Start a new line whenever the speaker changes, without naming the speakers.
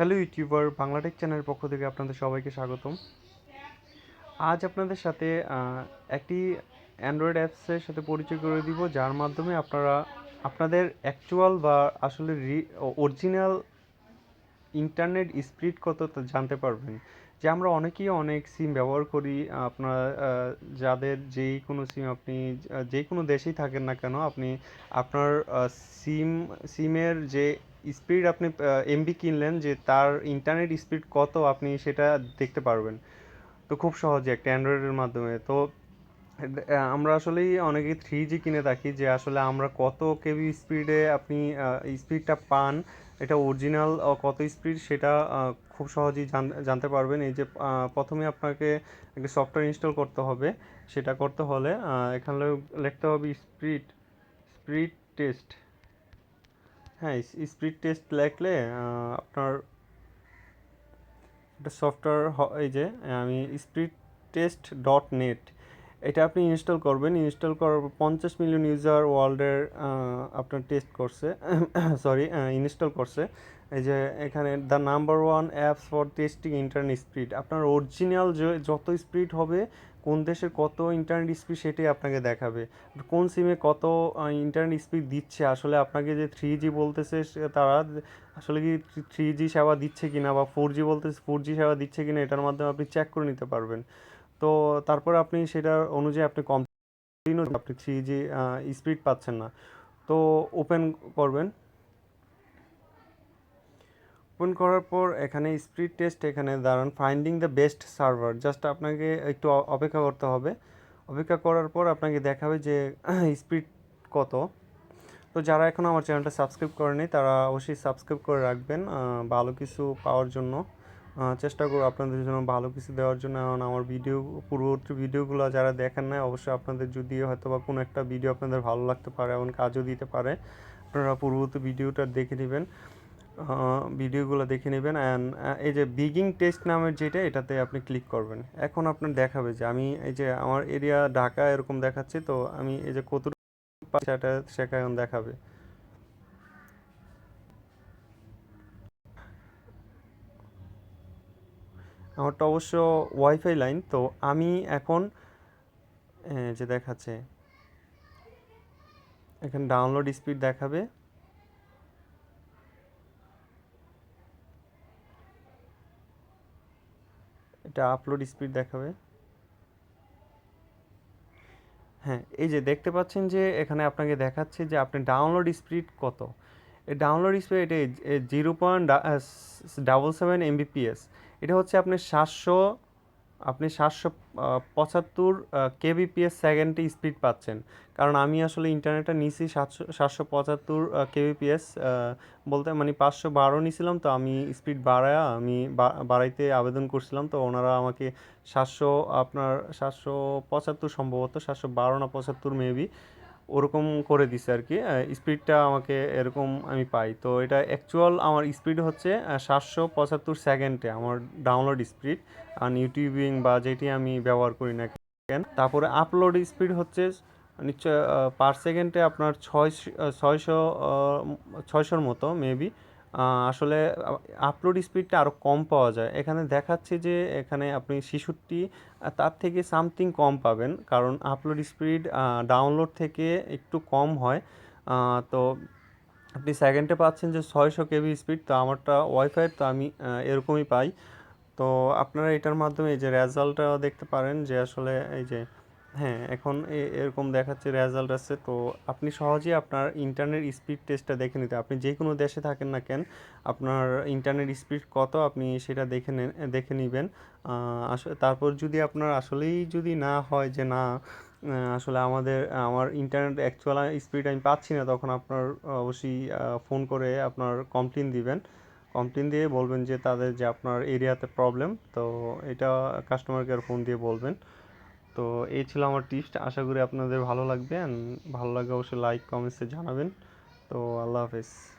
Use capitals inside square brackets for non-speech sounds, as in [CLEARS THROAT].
Hello YouTuber Bangla Tech চ্যানেলের পক্ষ থেকে আপনাদের সবাইকে স্বাগতম। আজ আপনাদের সাথে একটি অ্যান্ড্রয়েড অ্যাপসের সাথে পরিচয় করে দিব, যার মাধ্যমে আপনারা, আপনাদের অ্যাকচুয়াল বা আসলে অরিজিনাল ইন্টারনেট স্পিড কত জানতে পারবেন। যে আমরা অনেকেই অনেক সিম ব্যবহার করি, আপনার যাদের যেই কোনো সিম আপনি, যে কোনো দেশেই থাকেন না কেন, আপনি আপনার সিম সিমের যে স্পিড আপনি এমবি কিনলেন যে তার ইন্টারনেট স্পিড কত আপনি সেটা দেখতে পারবেন। তো খুব সহজে একটা অ্যান্ড্রয়েডের মাধ্যমে। তো আমরা আসলেই অনেকেই থ্রি জি কিনে থাকি যে আসলে আমরা কত কেবি স্পিডে আপনি স্পিডটা পান, এটা অরিজিনাল কত স্পিড সেটা খুব সহজেই জান- জানতে পারবেন। এই যে প্রথমে আপনাকে একটা সফটওয়্যার ইনস্টল করতে হবে। সেটা করতে হলে এখানে লিখতে হবে স্পিড স্পিড টেস্ট হ্যাঁ স্পিড টেস্ট লাগলে আপনার একটা সফটওয়্যার এই যে, আমি স্পিড টেস্ট ডট নেট, এটা আপনি ইনস্টল করবেন। ইনস্টল করার পঞ্চাশ মিলিয়ন ইউজার ওয়ার্ল্ডের আপনার টেস্ট করছে, [COUGHS] সরি ইনস্টল করছে। এই যে এখানে the number one apps for testing internet speed আপনার অরিজিনাল যত স্পিড হবে, কোন দেশের কত ইন্টারনেট স্পিড সেটাই আপনাকে দেখাবে। কোন সিমে কত ইন্টারনেট স্পিড দিচ্ছে, আসলে আপনাকে যে থ্রি জি বলতেছে তারা আসলে কি থ্রি জি সেবা দিচ্ছে কিনা বা ফোর জি বলতেছে ফোর জি সেবা দিচ্ছে কিনা, এটার মাধ্যমে আপনি চেক করে নিতে পারবেন। তো তারপরে আপনি সেটার অনুযায়ী আপনি কন্টিনিউ আপনি থ্রি জি স্পিড পাচ্ছেন না। তো ওপেন করবেন। ওপেন করার পর এখানে স্পিড টেস্ট, এখানে দাঁড়ান। Finding the best server just আপনাকে একটু অপেক্ষা করতে হবে। অপেক্ষা করার পর আপনাকে দেখাবে যে [CLEARS THROAT] স্পিড কত। তো যারা এখন আমার চ্যানেলটা সাবস্ক্রাইব করেনি তারা অবশ্যই সাবস্ক্রাইব করে রাখবেন ভালো কিছু পাওয়ার জন্য। চেষ্টা করব আপনাদের জন্য ভালো কিছু দেওয়ার জন্য। কারণ আমার ভিডিও, পূর্ববর্তী ভিডিওগুলো যারা দেখেন না অবশ্যই আপনাদের যদি হয়তো বা কোনো একটা ভিডিও আপনাদের ভালো লাগতে পারে, এমন কাজও দিতে পারে। আপনারা পূর্ববর্তী ভিডিওটা দেখে নেবেন। ভিডিওগুলো দেখে নেবেন অ্যান্ড এই যে বিগিং টেস্ট নামের যেটা, এটাতে আপনি ক্লিক করবেন। এখন আপনার দেখাবে যে আমি এই যে আমার এরিয়া ঢাকা এরকম দেখাচ্ছে, তো আমি এই যে কত সেটা এখন দেখাবে। আমারটা অবশ্য ওয়াইফাই লাইন তো আমি এখন যে দেখাচ্ছে, এখানে ডাউনলোড স্পিড দেখাবে। এটা আপলোড স্পিড দেখাবে। হ্যাঁ এই যে দেখতে পাচ্ছেন যে এখানে আপনাকে দেখাচ্ছে যে আপনি ডাউনলোড স্পিড কত। ডাউনলোড স্পিড এটা zero point double seven Mbps এটা হচ্ছে আপনি সাতশো আপনি সাতশো পঁচাত্তর কেবিপিএস সেকেন্ডে স্পিড পাচ্ছেন। কারণ আমি আসলে ইন্টারনেটটা নিছি সাতশো সাতশো পঁচাত্তর কেবিপিএস বলতে মানে পাঁচশো বারো নিয়েছিলাম তো আমি স্পিড বাড়ায় আমি বাড়াইতে আবেদন করছিলাম। তো ওনারা আমাকে সাতশো আপনার সাতশো পঁচাত্তর সম্ভবত, সাতশো বারো না পঁচাত্তর মেবি ওরকম করে দিছে আর কি স্পিডটা আমাকে এরকম আমি পাই। তো এটা অ্যাকচুয়াল আমার স্পিড হচ্ছে সাতশো পঁচাত্তর সেকেন্ডে আমার ডাউনলোড স্পিড আর ইউটিউবিং বা যেটি আমি ব্যবহার করি না কেন, তারপরে আপলোড স্পিড হচ্ছে, নিশ্চয় পার সেকেন্ডে আপনার ছয় ছয়শো ছয়শোর মতো মেবি আসলে আপলোড স্পিডটা আরও কম পাওয়া যায়। এখানে দেখাচ্ছে যে এখানে আপনি শিশুটি তার থেকে সামথিং কম পাবেন। কারণ আপলোড স্পিড ডাউনলোড থেকে একটু কম হয়। তো আপনি সেকেন্ডে পাচ্ছেন যে ছয়শো কেবি স্পিড তো আমারটা ওয়াইফাই তো আমি এরকমই পাই। তো আপনারা এটার মাধ্যমে এই যে রেজাল্টটা দেখতে পারেন যে আসলে এই যে হ্যাঁ এখন এরকম দেখাচ্ছে রেজাল্ট আছে তো আপনি সহজেই আপনার ইন্টারনেট স্পিড টেস্টটা দেখে নিতে, আপনি যে কোনো দেশে থাকেন না কেন, আপনার ইন্টারনেট স্পিড কত আপনি সেটা দেখে নেন দেখে নেবেন। তারপর যদি আপনার আসলেই যদি না হয় যে না আসলে আমাদের, আমার ইন্টারনেট অ্যাকচুয়াল স্পিড আমি পাচ্ছি না, তখন আপনার অবশ্যই ফোন করে আপনার কমপ্লেন দিবেন। কমপ্লেন দিয়ে বলবেন যে তাদের যে আপনার এরিয়াতে প্রবলেম তো এটা কাস্টমার কেয়ার ফোন দিয়ে বলবেন। তো এই ছিল আমার টিপসটা আশা করি আপনাদের ভালো লাগবে। ভালো লাগে অবশ্যই লাইক কমেন্টসে জানাবেন। তো আল্লাহ হাফেজ।